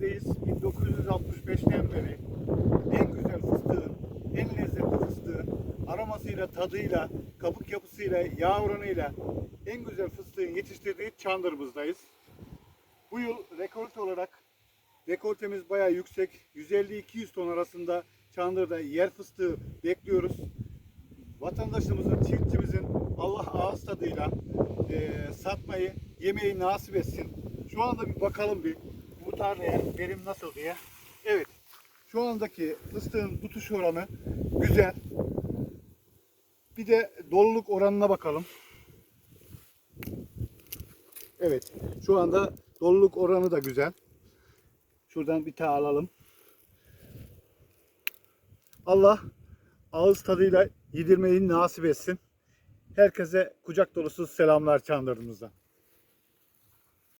neredeyiz? 1965'ten beri en güzel fıstığın, en lezzetli fıstığın aromasıyla, tadıyla, kabuk yapısıyla, yağ oranıyla en güzel fıstığın yetiştirdiği Çandırımızdayız. Bu yıl rekolte olarak rekoltemiz bayağı yüksek. 150-200 ton arasında Çandır'da yer fıstığı bekliyoruz. Vatandaşımızın, çiftçimizin Allah ağız tadıyla eee, satmayı, yemeği nasip etsin. Şu anda bir bakalım bir tarlaya verim nasıl diye. Evet. Şu andaki fıstığın tutuş oranı güzel. Bir de doluluk oranına bakalım. Evet. Şu anda doluluk oranı da güzel. Şuradan bir tane alalım. Allah ağız tadıyla yedirmeyi nasip etsin. Herkese kucak dolusu selamlar Çandırımızdan.